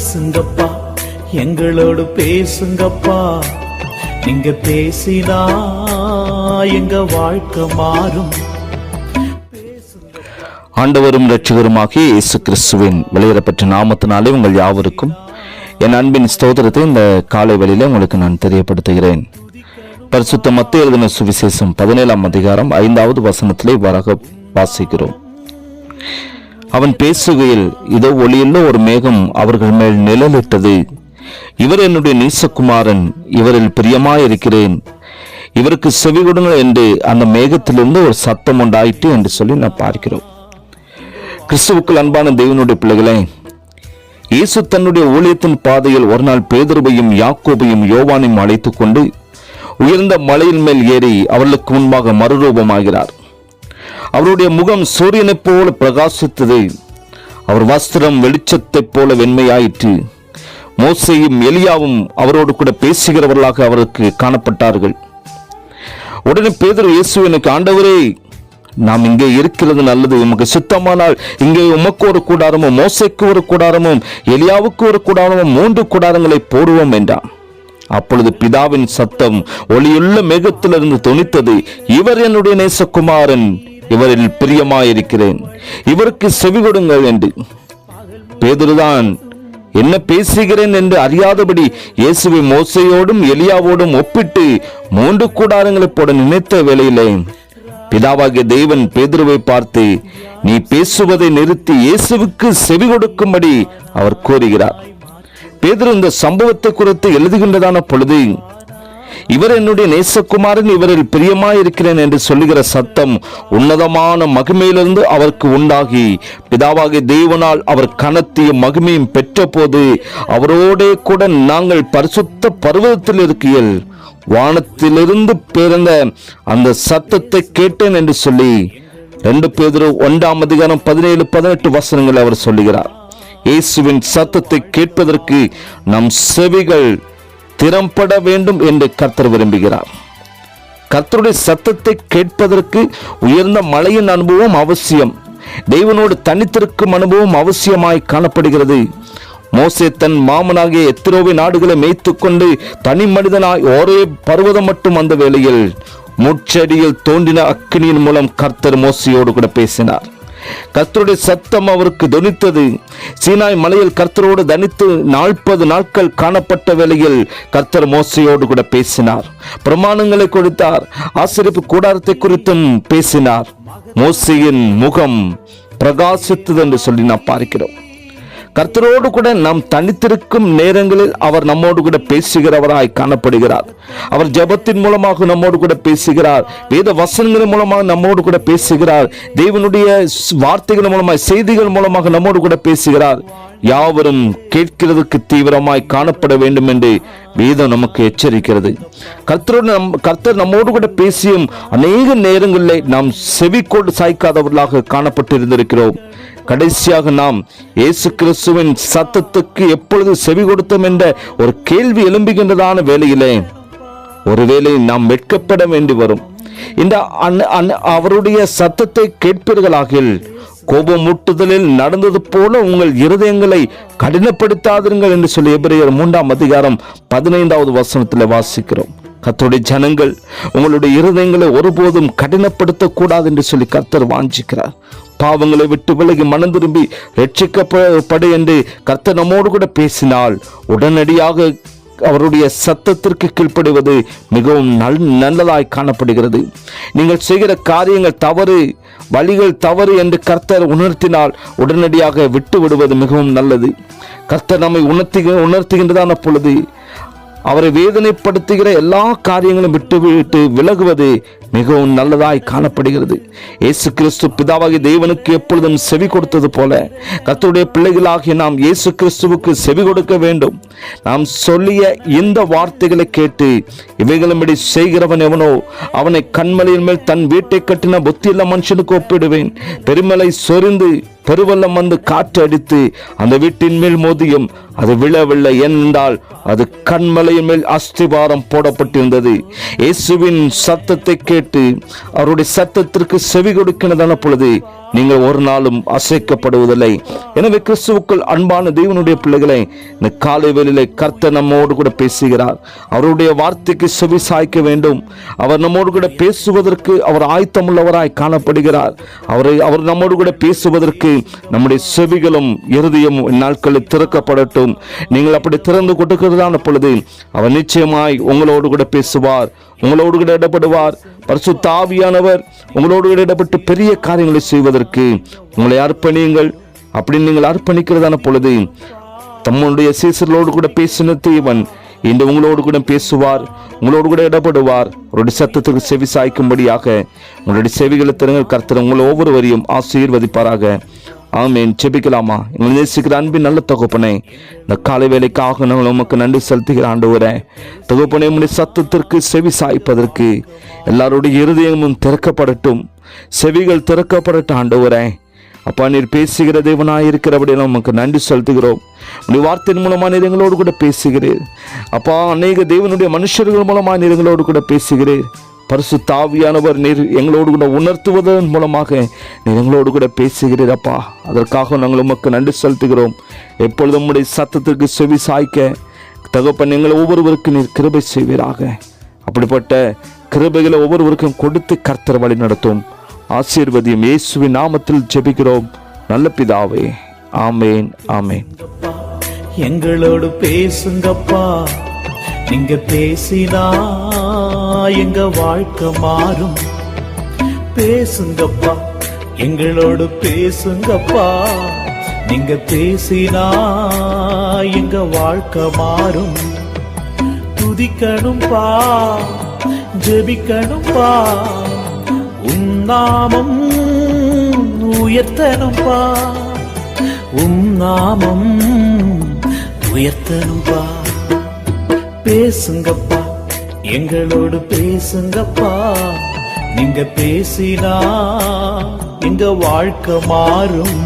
பேசுங்கப்பா. எங்களோடு பேசுங்கப்பா. நீங்க பேசினா எங்க வாழ்க்கை மாறும். ஆண்டவரும் இரட்சகருமாகிய இயேசு கிறிஸ்துவின் வெளியிடப்பட்ட நாமத்தினாலே உங்கள் யாவருக்கும் என் அன்பின் ஸ்தோத்திரத்தை இந்த காலை வழியில் உங்களுக்கு நான் தெரியப்படுத்துகிறேன். பரிசுத்த மத்த எழுதின சுவிசேஷம் பதினேழாம் அதிகாரம் ஐந்தாவது வசனத்திலே இவ்வாறாக வாசிக்கிறோம். அவன் பேசுகையில் இதோ ஒளியுள்ள ஒரு மேகம் அவர்கள் மேல் நிழலிட்டது. இவர் என்னுடைய நீசகுமாரன் இவரில் பிரியமாயிருக்கிறேன். இவருக்கு செவி கொடுங்கள் என்று அந்த மேகத்திலிருந்து ஒரு சத்தம் உண்டாயிற்று என்று சொல்லி நான் பார்க்கிறோம். கிறிஸ்துவுக்குள் அன்பான தெய்வனுடைய பிள்ளைகளே இயேசு தன்னுடைய ஊழியத்தின் பாதையில் ஒரு நாள் பேதுருவையும் யாக்கோபையும் யோவானையும் அழைத்துக் கொண்டு உயர்ந்த மலையின் மேல் ஏறி அவர்களுக்கு முன்பாக மறுரூபமாகிறார். அவருடைய முகம் சூரியனைப் போல பிரகாசித்தது. அவர் வஸ்திரம் வெளிச்சத்தைப் போல வெண்மையாயிற்று. மோசையும் எலியாவும் அவரோடு கூட பேசுகிறவர்களாக அவருக்கு காணப்பட்டார்கள். உடனே பேதர் இயேசு எனக்கு ஆண்டவரே நாம் இங்கே இருக்கிறது நல்லது. உமக்கு சுத்தமானால் இங்கே உமக்கு ஒரு கூடாரமும் மோசைக்கு ஒரு கூடாரமும் எலியாவுக்கு ஒரு கூடாரமும் மூன்று கூடாரங்களை போடுவோம் என்றான். அப்பொழுது பிதாவின் சத்தம் ஒளியுள்ள மேகத்திலிருந்து துணித்தது இவர் என்னுடைய நேசகுமாரன் இவரில் பிரியமாயிருக்கிறேன். இவருக்கு செவி கொடுங்கள் என்று. பேதுருதான் என்ன பேசுகிறேன் என்று அறியாதபடி இயேசுவை மோசையோடும் எலியாவோடும் ஒப்பிட்டு மூன்று கூடாரங்களை போட நினைத்த வேளையிலே பிதாவாகிய தேவன் பேதுருவை பார்த்து நீ பேசுவதை நிறுத்தி இயேசுவுக்கு செவி கொடுக்கும்படி அவர் கூறுகிறார். பேதுரு இந்த சம்பவத்தை குறித்து எழுதுகின்றதான பொழுது இவர் என்னுடைய நேசகுமாரன் இவரில் பிரியமாயிருக்கிறேன் என்று சொல்லுகிற சத்தம் உன்னதமான மகிமையிலிருந்து அவருக்கு உண்டாகி. பிதாவாகிய தெய்வனால் அவர் கனத்தையும் மகிமையும் பெற்றபோது அவரோடே கூட நாங்கள் பரிசுத்த பருவத்தில் இருக்கையில் வானத்திலிருந்து பிறந்த அந்த சத்தத்தை கேட்டேன் என்று சொல்லி ரெண்டு பேதரு ஒன்றாம் அதிகாரம் பதினேழு பதினெட்டு வசனங்கள் அவர் சொல்லுகிறார். இயேசுவின் சத்தத்தை கேட்பதற்கு நம் செவிகள் திறம்பட வேண்டும் என்று கர்த்தர் விரும்புகிறார். கர்த்தருடைய சத்தத்தை கேட்பதற்கு உயர்ந்த மலையின் அனுபவம் அவசியம். தெய்வனோடு தனித்திருக்கும் அனுபவம் அவசியமாய் காணப்படுகிறது. மோசே தன் மாமனாகிய எத்திரோவை நாடுகளை மேய்த்து கொண்டு தனி மனிதனாய் ஒரே பருவதம் மட்டும் அந்த வேளையில். முச்செடியில் தோன்றின அக்கினியின் மூலம் கர்த்தர் மோசையோடு கூட பேசினார். கர்த்தருடைய சத்தம் அவருக்கு தொனித்தது சீனாய் மலையில் கர்த்தரோடு தனித்து நாற்பது நாட்கள் காணப்பட்ட வேளையில் கர்த்தர் மோசையோடு கூட பேசினார். பிரமாணங்களை கொடுத்தார். ஆசிரியப்பு கூடாரத்தை குறித்தும் பேசினார். மோசையின் முகம் பிரகாசித்தது என்று சொல்லி நாம் பார்க்கிறோம். கர்த்தரோடு கூட நாம் தனித்திருக்கும் நேரங்களில் அவர் நம்மோடு கூட பேசுகிறவராய் காணப்படுகிறார். அவர் ஜெபத்தின் மூலமாக நம்மோடு கூட பேசுகிறார். வேத வசனங்களின் மூலமாக நம்மோடு கூட பேசுகிறார். தேவனுடைய வார்த்தைகள் மூலமாக செய்திகள் மூலமாக நம்மோடு கூட பேசுகிறார். யாவரும் கேட்கிறதுக்கு தீவிரமாய் காணப்பட வேண்டும் என்று வேதம் நமக்கு எச்சரிக்கிறது. கர்த்தரோடு நம் கர்த்தர் நம்மோடு கூட பேசியும் அநேக நேரங்களில் நாம் செவிக்கோடு சாய்க்காதவர்களாக காணப்பட்டு இருந்திருக்கிறோம் கடைசியாக நாம் இயேசு கிறிஸ்துவின் சத்தத்துக்கு எப்பொழுது செவி கொடுத்தோம் என்ற ஒரு கேள்வி எழும்புகின்றதான வேலையிலே ஒருவேளை நாம் வெட்கப்பட வேண்டி வரும். இந்த அன்- அன்- அவருடைய சத்தத்தை கேட்பீர்களாகில் கோபமூட்டுதலில் நடந்தது போல உங்கள் இருதயங்களை கடினப்படுத்தாதிருங்கள் என்று சொல்லி எபிரேயர் மூன்றாம் அதிகாரம் பதினைந்தாவது வசனத்தில் வாசிக்கிறோம். கர்த்தருடைய ஜனங்கள் உங்களுடைய இருதயங்களை ஒருபோதும் கடினப்படுத்தக்கூடாது என்று சொல்லி கர்த்தர் வாஞ்சிக்கிறார். பாவங்களை விட்டு விலகி மனம் திரும்பி ரட்சிக்கப்படு என்று கர்த்த நம்மோடு கூட பேசினால் உடனடியாக அவருடைய சத்தத்திற்கு கீழ்ப்படுவது மிகவும் நல் நல்லதாய் காணப்படுகிறது. நீங்கள் செய்கிற காரியங்கள் தவறு வழிகள் தவறு என்று கர்த்தர் உணர்த்தினால் உடனடியாக விட்டு விடுவது மிகவும் நல்லது. கர்த்தர் நம்மை உணர்த்தி உணர்த்துகின்றதான பொழுது அவரை வேதனைப்படுத்துகிற எல்லா காரியங்களும் விட்டு விட்டு விலகுவது மிகவும் நல்லதாய் காணப்படுகிறது. இயேசு கிறிஸ்து பிதாவாகி தேவனுக்கு எப்பொழுதும் செவி கொடுத்தது போல கர்த்தருடைய பிள்ளைகளாகிய நாம் இயேசு கிறிஸ்துவுக்கு செவி கொடுக்க வேண்டும். நாம் சொல்லிய இந்த வார்த்தைகளை கேட்டு இவைகளும்படி செய்கிறவன் எவனோ அவனை கண்மலையின் மேல் தன் வீட்டை கட்டின புத்தியுள்ள மனுஷனுக்கு ஒப்பிடுவேன். பெருமலை சொரிந்து பெருவெள்ளம் வந்து காற்று அடித்து அந்த வீட்டின் மேல் மோதியும் அது விழவில்லை என்றால் அது கண்மலையின் மேல் அஸ்திபாரம் போடப்பட்டிருந்தது. இயேசுவின் சத்தத்தை கேட்டு அவருடைய சத்தத்திற்கு செவி கொடுக்கிறதான பொழுது நீங்கள் ஒரு நாளும் அசைக்கப்படுவதில்லை. எனவே கிறிஸ்துவுக்குள் அன்பான தேவனுடைய பிள்ளைகளை இந்த காலை வேளையிலே கர்த்த நம்மோடு கூட பேசுகிறார். அவருடைய வார்த்தைக்கு செவி சாய்க்க வேண்டும். அவர் நம்மோடு கூட பேசுவதற்கு அவர் ஆயத்தமுள்ளவராய் காணப்படுகிறார். அவரை அவர் நம்மோடு கூட பேசுவதற்கு நம்முடைய செவிகளும் இறுதியும் நாட்களில் திறக்கப்படட்டும். நீங்கள் அப்படி திறந்து கொடுக்கிறதான பொழுது அவர் நிச்சயமாய் உங்களோடு கூட பேசுவார் உங்களோடு கூட இடப்படுவார். பரிசு தாவியானவர் உங்களோடு கூட இடப்பட்டு பெரிய காரியங்களை செய்வதற்கு உங்களை அர்ப்பணியுங்கள். அப்படின்னு நீங்கள் அர்ப்பணிக்கிறதான பொழுது தம்முடைய சீசர்களோடு கூட பேசின தேவன் இன்று உங்களோடு கூட பேசுவார் உங்களோடு கூட இடப்படுவார். உங்களுடைய சத்தத்துக்கு செவி சாய்க்கும்படியாக உங்களுடைய செவிகளை திறங்கள். கர்த்தர் உங்களை ஒவ்வொருவரையும் ஆசீர்வதிப்பாராக. ஆமேன். செபிக்கலாமா எங்களை நேசிக்கிற அன்பின் நல்ல தகப்பனே இந்த காலை வேலைக்காக நாங்கள் உமக்கு நன்றி செலுத்துகிற ஆண்டவரே தகப்பனே உடைய சத்தத்திற்கு செவி சாய்ப்பதற்கு எல்லாருடைய இருதயமும் திறக்கப்படட்டும். செவிகள் திறக்கப்படட்டும் ஆண்டவரே. அப்பா நீர் பேசுகிற தேவனாய் இருக்கிறபடி நமக்கு நன்றி செலுத்துகிறோம். உடைய வார்த்தையின் மூலமா நீர் எங்களோடு கூட பேசுகிறீர். அப்பா அநேக தேவனுடைய மனுஷர்கள் மூலமா நீர் எங்களோடு கூட பேசுகிறீர். பரிசு தாவியானவர் நீர் எங்களோடு கூட உணர்த்துவதன் மூலமாக நீர் எங்களோடு கூட பேசுகிறீர் அப்பா. அதற்காக நாங்கள் உமக்கு நன்றி செலுத்துகிறோம். எப்பொழுதும் உடைய சத்தத்திற்கு செவி சாய்க்க தகப்பன் எங்களை ஒவ்வொருவருக்கும் நீர் கிருபை செய்வீராக. அப்படிப்பட்ட கிருபைகளை ஒவ்வொருவருக்கும் கொடுத்து கர்த்தர் வழி நடத்தும் ஆசீர்வதியும் இயேசுவின் நாமத்தில் ஜெபிக்கிறோம். நல்ல பிதாவே ஆமேன் ஆமேன். எங்களோடு பேசுங்கப்பா. நீங்க பேசினா எங்க வாழ்க்கை மாறும். பேசுங்கப்பா எங்களோடு பேசுங்கப்பா. நீங்க பேசினா எங்க வாழ்க்கை மாறும். துதிக்கணும்பா ஜெபிக்கணும்பா. நாமம் உயர்த்தனும்பா உம் நாமம் உயர்த்தனும்பா பேசுங்கப்பா எங்களோடு பேசுங்கப்பா. நீங்க பேசினா எங்க வாழ்க்கை மாறும்.